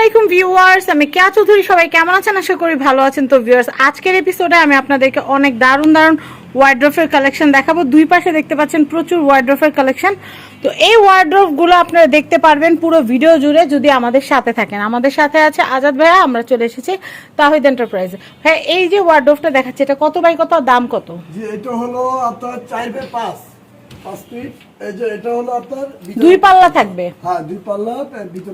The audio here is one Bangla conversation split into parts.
আলাইকুম ভিউয়ার্স, আমি কেয়া চৌধুরী, সবাই কেমন আছেন? আশা করি ভালো আছেন। তো ভিউয়ার্স, আজকের এপিসোডে আমি আপনাদেরকে অনেক দারুণ দারুণ ওয়ার্ড্রফের কালেকশন দেখাবো। দুই পাশে দেখতে পাচ্ছেন প্রচুর ওয়ার্ড্রফের কালেকশন তো এই ওয়ার্ড্রফগুলো আপনারা দেখতে পারবেন পুরো ভিডিও জুড়ে যদি আমাদের সাথে থাকেন। আমাদের সাথে আছে আজাদ ভাইয়া, আমরা চলে এসেছি তাহিদ এন্টারপ্রাইজে ভাই এই যে ওয়ার্ড্রফটা দেখাচ্ছে, এটা কত বাই কত, দাম কত? এটা হলো আপনার চার বাই পাঁচ। পাঁচ ফিট এই যে এটা হলো আপনার দুই পাল্লা থাকবে। হ্যাঁ দুই পাল্লা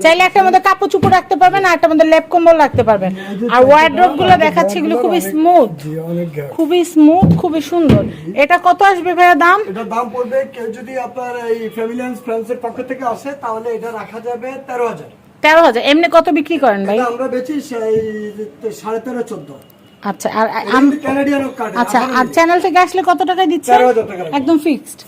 চাইলে একটা মধ্যে কাপড় চুপড় রাখতে পারবেন আর একটা মধ্যে লেপ কম্বল রাখতে পারবেন। আর ওয়ার্ড্রপগুলো দেখাচ্ছে এগুলো খুবই স্মুথ খুবই স্মুথ খুবই সুন্দর। এটা কত আসবে ভাইয়া দাম? এটা দাম পড়বে কেউ যদি আপনার এই পক্ষ থেকে আসে তাহলে এটা রাখা যাবে তেরো হাজার। তেরো হাজার। এমনি কত বিক্রি করেন ভাই? আমরা বেচি সেই সাড়ে তেরো চোদ্দ। আচ্ছা আর আচ্ছা আর চ্যানেল থেকে আসলে কত দিচ্ছে? টাকা একদম ফিক্সড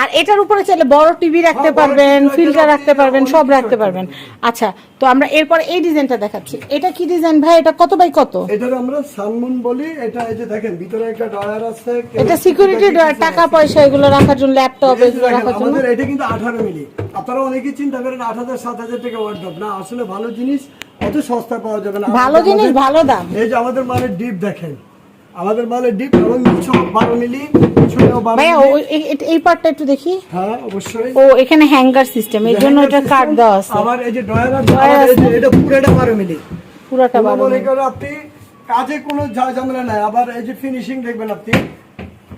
আর এটার উপরে চাইলে বড় টিভি রাখতে হ্যাঁ, পারবেন ফিল্টার রাখতে পারবেন সব রাখতে রাখতে পারবেন। আচ্ছা তো আমরা এরপর এই ডিজাইনটা দেখাচ্ছি। এটা কি ডিজাইন ভাই? এটা কত বাই কত? আমরা সানমুন বলি। এটা এই যে দেখেন ভিতরে একটা ডয়ার আছে এটা সিকিউরিটি দেখে টাকা পয়সা এগুলো রাখার জন্য ল্যাপটপ এগুলো রাখার জন্য। আমাদের এটা কিন্তু আঠারো মিলি। আপনারা অনেকেই চিন্তা করেন আট হাজার সাত হাজার টাকা ওয়ার্ড্রপ না আসলে ভালো জিনিস অত সস্তা পাওয়া যাবে না? ভালো জিনিস ভালো দাম। এই যে আমাদের মালের ডিপ দেখেন। আমাদের মালের ডিপ এবং নিচু বারো মিলি ভাইয়া এই পার্টটা একটু দেখি। হ্যাঁ অবশ্যই। ও এখানে হ্যাঙ্গার সিস্টেম এর জন্য এটা কাট দেওয়া আছে। আবার এই যে ডয়ার এটা পুরোটা বারো মিলি। পুরোটা কোনো বারো মনে করেন আপনি কাজে কোনো ঝামেলা নাই। আবার এই যে ফিনিশিং দেখবেন আপনি।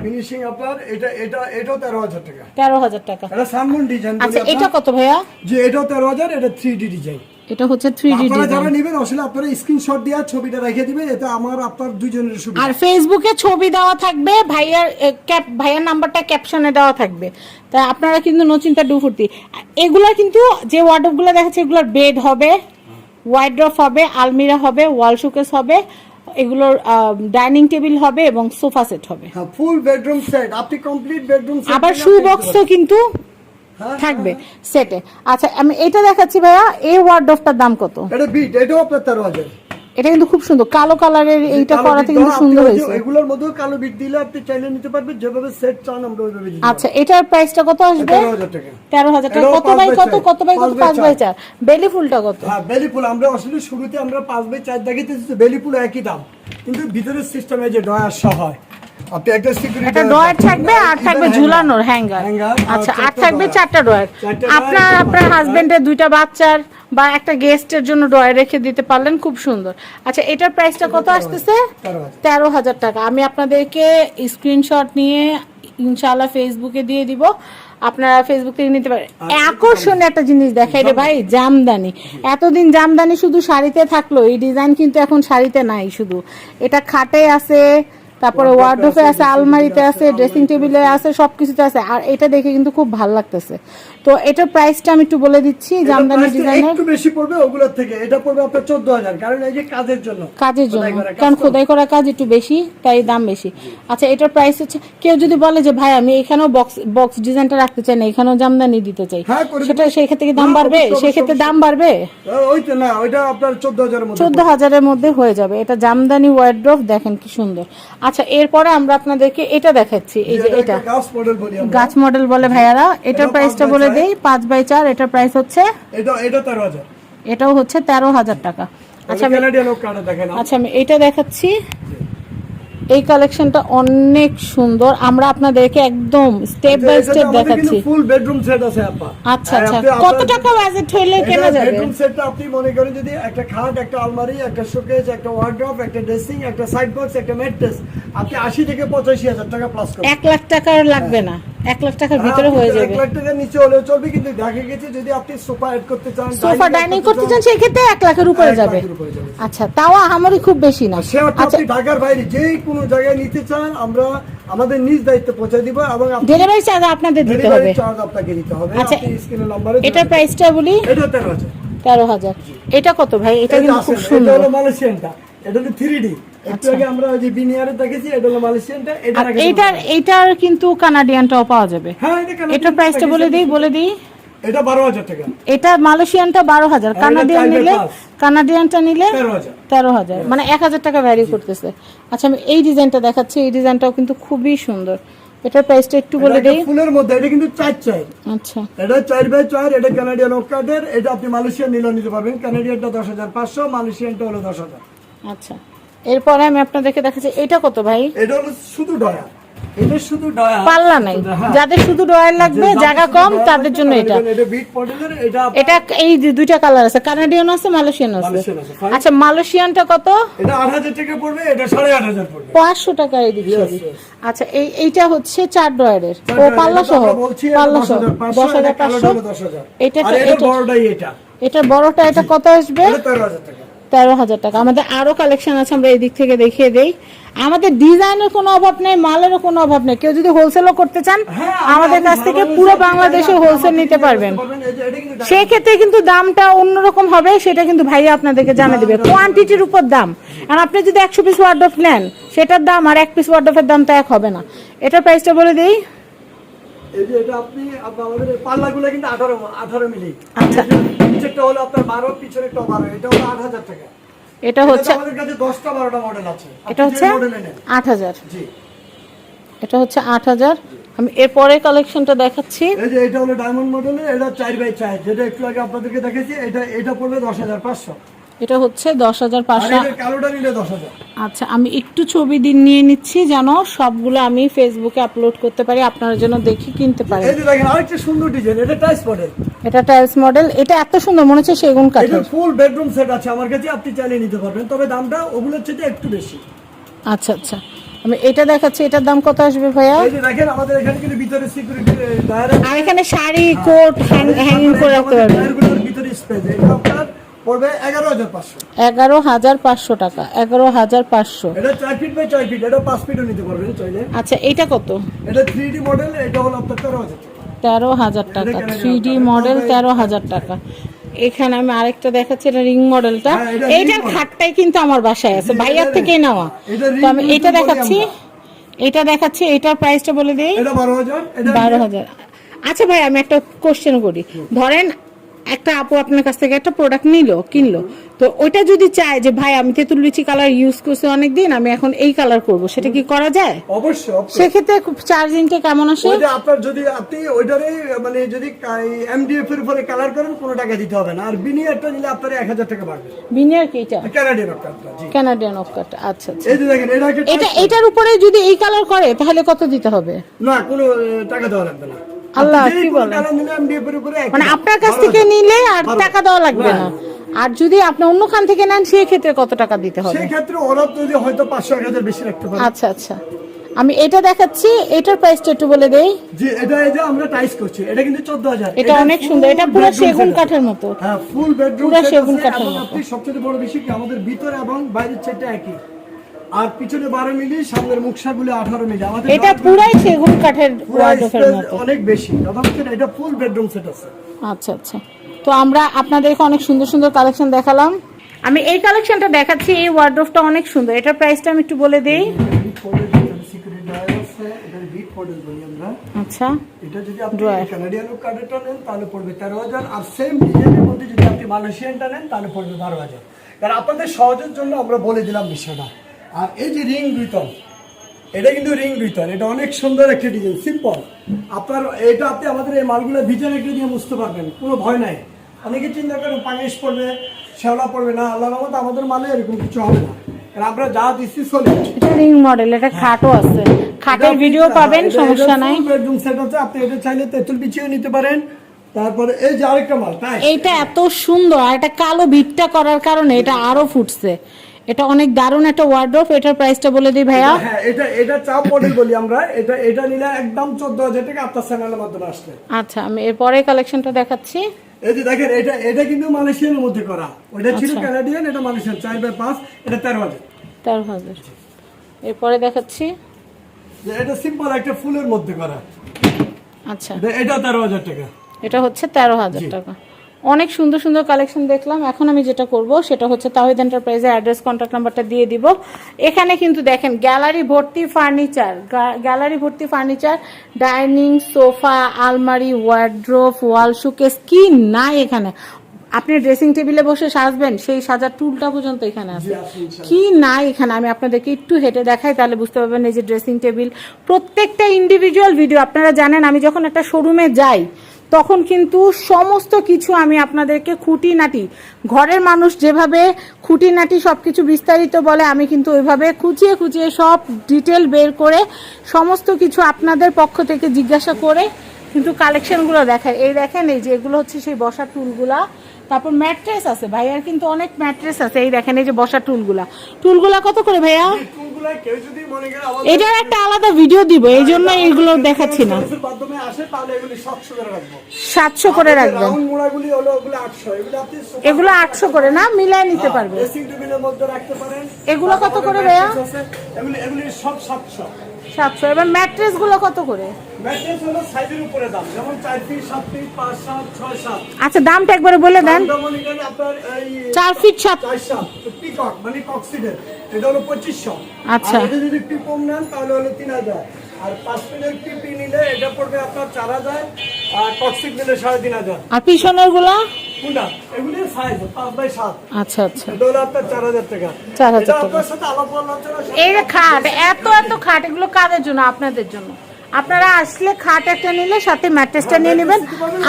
ফিনিশিং আপনার এটা এটা এটাও তেরো হাজার টাকা। তেরো হাজার টাকা। এটা ডিজাইন আচ্ছা এটা কত ভাইয়া? যে এটাও তেরো হাজার এটা থ্রি ডি ডিজাইন এটা হচ্ছে থ্রি ডি আপনারা যারা নেবেন আসলে আপনারা স্ক্রিনশট দিয়ে ছবিটা রেখে দিবেন এতে আমার আপনার দুজনের সুবিধা। আর ফেসবুকে ছবি দেওয়া থাকবে ভাইয়ার ক্যাপ ভাইয়ার নাম্বারটা ক্যাপশনে দেওয়া থাকবে। তা আপনারা কিন্তু নচিন্তা ডুফুর্তি। এগুলা কিন্তু যে ওয়ার্ডরোবগুলো দেখাচ্ছে এগুলোর বেড হবে ওয়াইড্রফ হবে আলমিরা হবে ওয়াল শোকেস হবে এগুলোর ডাইনিং টেবিল হবে এবং সোফা সেট হবে। হ্যাঁ ফুল বেডরুম সেট আপনি কমপ্লিট বেডরুম সেট আবার শু বক্সও কিন্তু থাকবে সেটে। আচ্ছা আমি এটা দেখাচ্ছি ভাইয়া এই ওয়ার্ডরোবটার দাম কত? এটা বিট এটাও আপনার তেরো হাজার। এটা কিন্তু খুব সুন্দর কালো কালারের এইটা করাতে কিন্তু সুন্দর হয়েছে। এগুলোর মধ্যেও কালো বিট দিলে আপনি চাইলে নিতে পারবেন যেভাবে সেট চান আমরা ওইভাবে দিতে আচ্ছা এটার প্রাইসটা কত আসবে? তেরো হাজার টাকা। তেরো হাজার টাকা। কত বাই কত কত বাই কত পাঁচ বাই পাঁচ বাই চার। চার? বেলি ফুলটা কত? হ্যাঁ বেলি ফুল আমরা আসলে শুরুতে আমরা পাঁচ বাই চার দেখাইতেছি বেলি ফুল একই দাম। কিন্তু ভিতরের সিস্টেমে যে ডয়ার সহ হয় আপনি একটা সিকিউরিটি একটা ডয়ার থাকবে আর থাকবে ঝুলানোর হ্যাঙ্গার আচ্ছা আর থাকবে চারটা ডয়ার আপনার আপনার হাজবেন্ডের দুইটা বাচ্চার বা একটা গেস্টের জন্য ডয়ার রেখে দিতে পারলেন খুব সুন্দর। আচ্ছা এটার প্রাইসটা কত আসতেছে? তেরো হাজার। টাকা। আমি আপনাদেরকে স্ক্রিনশট নিয়ে ইনশাআল্লাহ ফেসবুকে দিয়ে দিব। আপনারা ফেসবুক থেকে নিতে পারেন। আকর্ষণীয় একটা জিনিস দেখাই রে ভাই জামদানি। এতদিন জামদানি শুধু শাড়িতে থাকল এই ডিজাইন কিন্তু এখন শাড়িতে নাই শুধু। এটা খাটে আছে তারপরে ওয়ার্ডরোবে আছে আলমারিতে আছে ড্রেসিং টেবিলে আছে। সবকিছুতে আছে। আর এটা দেখে কিন্তু খুব ভালো লাগতেছে। তো এটার প্রাইসটা আমি একটু বলে দিচ্ছি জামদানি ডিজাইনের একটু বেশি পড়বে ওগুলোর থেকে। এটা পড়বে আপনার চোদ্দ হাজার কারণ এই যে কাজের জন্য। কাজের জন্য কারণ খোদাই করা কাজ একটু বেশি তাই দাম বেশি। আচ্ছা এটার প্রাইস হচ্ছে কেউ যদি বলে যে ভাই আমি এখানেও বক্স বক্স ডিজাইনটা রাখতে চাই না এখানেও জামদানি দিতে চাই। হ্যাঁ, সেটা সেই ক্ষেত্রে কি দাম বাড়বে? সেই ক্ষেত্রে দাম বাড়বে? ওই তো না ওইটা আপনার চোদ্দ হাজারের মধ্যে চোদ্দ পড়বে। হাজারের মধ্যে হয়ে যাবে। এটা জামদানি ওয়ার্ড্রোফ দেখেন কি সুন্দর। আচ্ছা এরপরে আমরা আপনাদেরকে এটা দেখাচ্ছি এই যে এটা গাছ মডেল বলি আমরা। গাছ মডেল বলে ভাইয়ারা এটার প্রাইসটা বলে। দেই পাঁচ বাই চার এটার প্রাইস হচ্ছে? এটাও হচ্ছে তেরো হাজার টাকা। আচ্ছা আচ্ছা আমি এটা দেখাচ্ছি। এই কালেকশনটা অনেক সুন্দর। আমরা আপনাদেরকে একদম স্টেপ বাই স্টেপ দেখাচ্ছি। ফুল বেডরুম সেট আছে আপা। আচ্ছা আচ্ছা। কত টাকা বাজেট হইলে কেনা যাবে? বেডরুম সেটটা আপনি মনে করেন যদি একটা খাট একটা আলমারি একটা শোকেস একটা ওয়ার্ড্রপ একটা ড্রেসিং একটা সাইড বক্স একটা ম্যাট্রেস আপনি আশি থেকে পঁচাশি হাজার টাকা প্লাস করুন 1 লাখ টাকার লাগবে না। এক লাখ টাকার ভিতরে হ্যাঁ, হয়ে যাবে। এক লাখ টাকার নিচে হলেও চলবে কিন্তু দেখা গেছে যদি আপনি সোফা এড করতে চান সোফা ডাইনিং করতে চান সেই ক্ষেত্রে এক লাখের উপরে যাবে। আচ্ছা তাও আমারই খুব বেশি না। আচ্ছা। আপনি ঢাকার বাইরে যে কোনো জায়গায় নিতে চান আমরা আমাদের নিজ দায়িত্বে পৌঁছে দিব এবং ডেলিভারি চার্জ আপনাদের দিতে হবে। চার্জ আপনাকে দিতে হবে। আচ্ছা স্ক্রিনের নম্বরে এটা প্রাইসটা বলি? এটা 13000 13000 এটা কত ভাই? এটা কিন্তু খুব সুন্দর। এটা হলো মালয়েশিয়ানটা এটা হলো 3D হ্যাঁ, এই কিন্তু খুবই সুন্দর। এটার প্রাইসটা একটু বলে দিই। ফুলের মধ্যে এটা কিন্তু চার চার। আচ্ছা। এটা চার বাই চার এটা কানাডিয়ান ওকাদের এটা আপনি মালয়েশিয়ান নিলেও নিতে পারবেন। কানাডিয়ানটা দশ হাজার পাঁচশো মালয়েশিয়ানটা হলো দশ হাজার। আচ্ছা। এরপরে আমি আপনাদেরকে দেখাচ্ছি এটা কত ভাই? এটা হলো শুধু ডয়া এটা শুধু ডয়া পাল্লা নাই। হ্যাঁ। যাদের শুধু ডয়ার লাগবে জায়গা কম তাদের জন্য এটা। এটা এটা এই দুইটা কালার আছে কানাডিয়ান আছে মালয়েশিয়ান আছে। আচ্ছা মালয়েশিয়ানটা কত? এটা টাকা পড়বে এটা পড়বে। আচ্ছা এই এইটা হচ্ছে চার ড্রয়ারের ও পাল্লা সহ পাল্লা সহ। 10,500, দশ হাজার পাঁচশো। এটা এটা এটা- বড়টাই এটা। এটা বড়টা এটা কত আসবে? এটা তেরো হাজার টাকা। তেরো হাজার টাকা। আমাদের আরও কালেকশন আছে আমরা এই দিক থেকে দেখিয়ে দেই। আমাদের ডিজাইনের কোনো অভাব নেই মালেরও কোনো অভাব নেই। কেউ যদি হোলসেলও করতে চান হ্যাঁ, আমাদের কাছ থেকে পুরো বাংলাদেশে হোলসেল নিতে পারবেন। এটা কিন্তু দামটা অন্যরকম হবে সেটা কিন্তু ভাইয়া আপনাদেরকে জানিয়ে দেবে। কোয়ান্টিটির উপর দাম। আর আপনি যদি একশো পিস ওয়ার্ড অফ নেন সেটার দাম আর এক পিস ওয়ার্ড অফের দাম তো এক হবে না। এটার প্রাইসটা বলে দিই এই যে এটা আপনি আপনি আমাদের পাল্লাগুলো কিন্তু আঠারো আঠারো মিলি। আচ্ছা। নিচেরটা হলো আপনার বারো পিছনেরটা বারো এটা হলো আট হাজার টাকা। এটা এটা হচ্ছে আমাদের কাছে দশটা বারোটা মডেল আছে। এটা হচ্ছে মডেলে আট হাজার। জি। এটা হচ্ছে আট হাজার। আমি এরপরে কালেকশনটা দেখাচ্ছি। এই যে এটা হলো ডায়মন্ড মডেলের এটা চার বাই চার। যেটা একটু আগে আপনাদেরকে দেখেছি এটা এটা পড়বে দশ হাজার পাঁচশো। এটা হচ্ছে দশ হাজার পাঁচশো। আচ্ছা আমি একটু ছবি দিন নিয়ে নিচ্ছি যেন সবগুলো আমি ফেসবুকে আপলোড করতে পারি আপনারা যেন দেখি কিনতে পারেন। আরেকটা সুন্দর ডিজাইন এটা টাইস মডেল এটা টাইলস মডেল এটা এত সুন্দর মনে হচ্ছে সেগুন এটা ফুল বেডরুম সেট আছে আমার কাছে আপনি চাইলে নিতে পারবেন তবে দামটা ওগুলোর চেয়ে একটু বেশি। আচ্ছা আচ্ছা। আমি এটা দেখাচ্ছি এটার দাম কত আসবে ভাইয়া? এই যে দেখেন আমাদের এখানে কিন্তু ভিতরে সিকিউরিটি আর এখানে শাড়ি কোট হ্যাঙ্গিং করে রাখতে পারবেন। ভিতরে স্পেস এটা আপনার পড়বে এগারো হাজার পাঁচশো। এগারো হাজার পাঁচশো টাকা এগারো হাজার পাঁচশো। এটা চার ফিট বাই চার ফিট এটা পাঁচ ফিটও নিতে পারবেন চাইলে আচ্ছা এটা কত? এটা থ্রি ডি মডেল এটা হলো আপনার তেরো হাজার টাকা। তেরো হাজার টাকা থ্রি ডি মডেল তেরো হাজার টাকা। এখানে আমি আরেকটা দেখাচ্ছি এটা রিং মডেলটা হ্যাঁ, এইটার খাটটাই কিন্তু আমার বাসায় আছে ভাইয়ার থেকেই নেওয়া। তো আমি এটা দেখাচ্ছি এটা দেখাচ্ছি এটার প্রাইসটা বলে দিই। বারো হাজার আচ্ছা ভাই আমি একটা কোশ্চেন করি। ধরেন একটা আপু আপনার কাছ থেকে একটা প্রোডাক্ট নিলো কিনলো। তো ওইটা যদি চায় যে ভাই আমি তেঁতুল লিচি কালার ইউজ করছি অনেকদিন আমি এখন এই কালার করব সেটা কি করা যায়? অবশ্যই। সেক্ষেত্রে চার্জিংটা কেমন আসে? আপনার যদি আপনি ওইটারে মানে যদি এমডিএফ এর উপরে কালার করেন কোনো টাকা দিতে হবে না। আর বিনিয়ারটা নিলে আপনার এক হাজার টাকা বাড়বে। বিনিয়ার কি এটা? ক্যানাডিয়ান আপনার জি। কানাডিয়ান অফ কাট আচ্ছা আচ্ছা। এই যে দেখেন এটা এটা এটার উপরে যদি এই কালার করে তাহলে কত দিতে হবে? না কোনো টাকা দেওয়া লাগবে না। আল্লাহ, কি বলেন? মানে আপনার কাছ থেকে নিলে আর টাকা দেওয়া লাগবে না। আর যদি আপনি থেকে নেন সেই ক্ষেত্রে কত টাকা দিতে হবে? সেই ক্ষেত্রে ওরা যদি হয়তো পাঁচশো এক বেশি রাখতে পারে আচ্ছা আচ্ছা। আমি এটা দেখাচ্ছি এটার প্রাইসটা একটু বলে দেই। এটা এই যে আমরা টাইস করছি এটা কিন্তু চোদ্দ হাজার। এটা অনেক সুন্দর এটা পুরো সেগুন কাঠের মতো। হ্যাঁ ফুল বেডরুম পুরো সেগুন কাঠের মতো। সবচেয়ে বড় বিষয় কি আমাদের ভিতরে এবং বাইরের একই। আর পিছনে বারো মিলি সামনের মুখসাগুলো আঠারো মিলি। আমাদের এটা পুরাই সেগুন কাঠের ওয়ার্ডরোবের মতো অনেক বেশি। এটা ফুল বেডরুম সেট আছে। আচ্ছা আচ্ছা। তো আমরা আপনাদেরকে অনেক সুন্দর সুন্দর কালেকশন দেখালাম। আমি এই কালেকশনটা দেখাচ্ছি এই ওয়ার্ডরোবটা অনেক সুন্দর। এটার প্রাইসটা আমি একটু বলে দেই। আচ্ছা। এটা যদি আপনি কানাডিয়ান কার্ডেরটা নেন তাহলে পড়বে তেরো হাজার। আর সেম ডিজাইনের মধ্যে যদি আপনি মালয়েশিয়ানটা নেন তাহলে পড়বে বারো হাজার। কারণ আপনাদের সহজের জন্য আমরা বলে দিলাম বিষয়টা। আর এই যে রিং দুইতল এটা কিন্তু রিং দুইতল এটা অনেক সুন্দর একটা ডিজাইন সিম্পল আপনার এটা আপনি আমাদের এই মালগুলো ভিজে রেখে দিয়ে বুঝতে পারবেন কোনো ভয় নাই। অনেকে চিন্তা করেন পানিশ পড়বে শ্যাওলা পড়বে না আল্লাহ রহমত আমাদের মালে এরকম কিছু হবে না। আমরা যা দিচ্ছি চলে। এটা রিং মডেল এটা খাটও আছে। খাটের ভিডিও পাবেন সমস্যা নাই। বেডরুম সেট আছে আপনি এটা চাইলে তেঁতুল বিছিয়ে নিতে পারেন। তারপরে এই যে আরেকটা মাল এইটা এত সুন্দর আর এটা কালো ভিটটা করার কারণে এটা আরও ফুটছে। এটা অনেক দারুণ একটা ওয়ার্ডরোব এটার প্রাইসটা বলে দিই ভাইয়া। হ্যাঁ এটা এটা চাপ মডেল বলি আমরা। এটা এটা নিলে একদম চোদ্দ হাজার টাকা আপনার চ্যানেলের মাধ্যমে আসলে আচ্ছা আমি এরপরে কালেকশনটা দেখাচ্ছি। এই যে দেখেন এটা এটা কিন্তু মালয়েশিয়ানের মধ্যে করা। ওটা ছিল আচ্ছা। কানাডিয়ান এটা মালয়েশিয়ান চার বাই পাঁচ এটা তেরো হাজার। তেরো হাজার। এরপরে দেখাচ্ছি। যে এটা সিম্পল একটা ফুলের মধ্যে করা। আচ্ছা। এটা- এটা তেরো হাজার টাকা। এটা হচ্ছে তেরো হাজার টাকা। অনেক সুন্দর সুন্দর কালেকশন দেখলাম। এখন আমি যেটা করব সেটা হচ্ছে তাহিদ এন্টারপ্রাইজের অ্যাড্রেস কন্ট্যাক্ট নাম্বারটা দিয়ে দিব। এখানে কিন্তু দেখেন গ্যালারি ভর্তি ফার্নিচার গ্যালারি ভর্তি ফার্নিচার ডাইনিং সোফা আলমারি ওয়ার্ড্রোফ ওয়াল শুকেস কি নাই এখানে? আপনি ড্রেসিং টেবিলে বসে সাজবেন সেই সাজার টুলটা পর্যন্ত এখানে আছে। কি নাই এখানে? আমি আপনাদেরকে একটু হেঁটে দেখাই তাহলে বুঝতে পারবেন এই যে ড্রেসিং টেবিল প্রত্যেকটা ইন্ডিভিজুয়াল ভিডিও আপনারা জানেন আমি যখন একটা শোরুমে যাই তখন কিন্তু সমস্ত কিছু আমি আপনাদেরকে খুঁটিনাটি, ঘরের মানুষ যেভাবে খুঁটিনাটি সব কিছু বিস্তারিত বলে, আমি কিন্তু ওইভাবে খুঁচিয়ে খুঁচিয়ে সব ডিটেল বের করে সমস্ত কিছু আপনাদের পক্ষ থেকে জিজ্ঞাসা করে কিন্তু কালেকশনগুলো দেখায় এই দেখেন, এই যে এগুলো হচ্ছে সেই বসার টুলগুলা। তারপর ম্যাট্রেস আছে ভাইয়ার কিন্তু অনেক ম্যাট্রেস আছে। এই দেখেন, এই যে বসার টুলগুলা। টুলগুলা কত করে ভাইয়া? এটার একটা আলাদা ভিডিও দিব এই জন্য এইগুলো দেখাচ্ছি না। এর মাধ্যমে আসে তাহলে এগুলি 700 করে রাখব। সাতশো করে 800 এগুলো আটশো করে না মিলাই নিতে পারবে। রাখতে পারেন। এগুলো কত করে এগুলি এগুলি সব 700 সাতশো। এবার ম্যাট্রেসগুলো কত করে? ম্যাট্রেস হলো সাইজের উপরে দাম যেমন 4 ফিট 7 ফিট 5 7 6 7 আচ্ছা দামটা একবারে বলে দেন। আপনার এই চার ফিট সাত চার সাত পিকক মানে কক্সিডের। এটা হলো 2500 আচ্ছা। এটা যদি পিপম নেন তাহলে হলো 3000 আর পাঁচ ফিটের পিপি নিলে এটা পড়বে আপনার 4000 আর কক্সিড নিলে 3500 আর পিছনেরগুলা কোনটা এগুলি সাইজ 5 বাই 7 আচ্ছা আচ্ছা। এটা হলো আপনার 4000 টাকা। 4000 টাকা। আপনার সাথে আলাপ আলোচনা এই যে খাট এত এত খাট এগুলো কাদের জন্য? আপনাদের জন্য। আপনারা আসলে খাট একটা নিলে সাথে ম্যাট্রেসটা নিয়ে নেবেন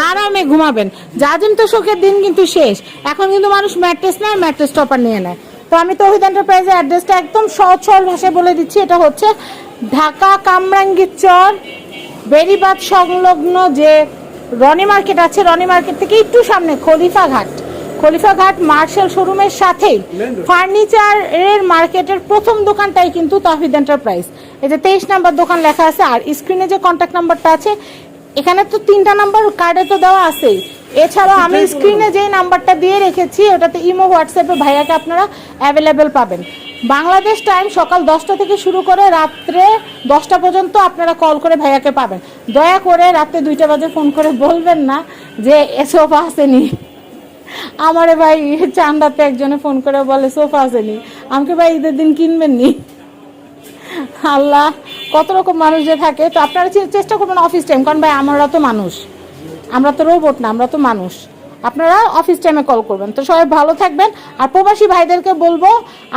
আরামে ঘুমাবেন। জাজিম তো শোকের দিন কিন্তু শেষ। এখন কিন্তু মানুষ ম্যাট্রেস নেয় ম্যাট্রেস টপার নিয়ে নেয়। তো আমি তহিদ এন্টারপ্রাইজের অ্যাড্রেসটা একদম সহজ সরল ভাষায় বলে দিচ্ছি। এটা হচ্ছে ঢাকা কামরাঙ্গীর চর বেরিবাদ সংলগ্ন যে রনি মার্কেট আছে রনি মার্কেট থেকে একটু সামনে খলিফা ঘাট। খলিফা ঘাট মার্শাল শোরুমের সাথেই। Main ফার্নিচার এর মার্কেটের প্রথম দোকানটাই কিন্তু তাহিদ এন্টারপ্রাইজ। এটা যে তেইশ নাম্বার দোকান লেখা আছে আর স্ক্রিনে যে কন্ট্যাক্ট নাম্বারটা আছে এখানে তো তিনটা নাম্বার কার্ডে তো দেওয়া আছেই। এছাড়াও আমি স্ক্রিনে যে নাম্বারটা দিয়ে রেখেছি, ওটাতে ইমো হোয়াটসঅ্যাপে ভাইয়াকে আপনারা অ্যাভেলেবেল পাবেন। বাংলাদেশ টাইম সকাল দশটা থেকে শুরু করে রাত্রে দশটা পর্যন্ত আপনারা কল করে ভাইয়াকে পাবেন। দয়া করে রাত্রে দুইটা বাজে ফোন করে বলবেন না যে, এ সোফা আসেনি। আমারে ভাই, চান্দাতে একজনে ফোন করে বলে, সোফা আসেনি। আমাকে ভাই, ঈদের দিন কিনবেন নি? আল্লাহ, কত রকম মানুষ যে থাকে। তো আপনারা চেষ্টা করবেন অফিস টাইম কারণ ভাই, আমরা তো মানুষ। আমরা তো রোবট না, আমরা তো মানুষ। আপনারা অফিস টাইমে কল করবেন। তো সবাই ভালো থাকবেন। আর প্রবাসী ভাইদেরকে বলব,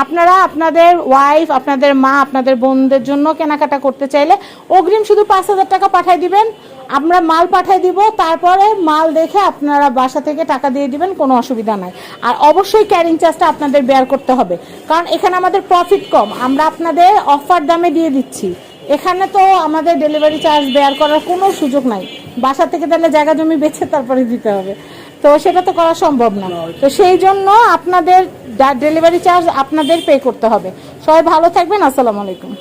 আপনারা আপনাদের ওয়াইফ আপনাদের মা, আপনাদের বোনদের জন্য কেনাকাটা করতে চাইলে অগ্রিম শুধু পাঁচ হাজার টাকা পাঠিয়ে দিবেন। আমরা মাল পাঠিয়ে দিব, তারপরে মাল দেখে আপনারা বাসা থেকে টাকা দিয়ে দিবেন, কোনো অসুবিধা নাই। আর অবশ্যই ক্যারিং চার্জটা আপনাদের বেয়ার করতে হবে। কারণ এখানে আমাদের প্রফিট কম। আমরা আপনাদের অফার দামে দিয়ে দিচ্ছি। এখানে তো আমাদের ডেলিভারি চার্জ বেয়ার করার কোনো সুযোগ নাই। বাসা থেকে তাহলে জায়গা জমি বেছে তারপরে দিতে হবে। তো সেটা তো করা সম্ভব না। তো সেই জন্য আপনাদের ডেলিভারি চার্জ আপনাদের পে করতে হবে। সবাই ভালো থাকবেন, আসসালামু আলাইকুম।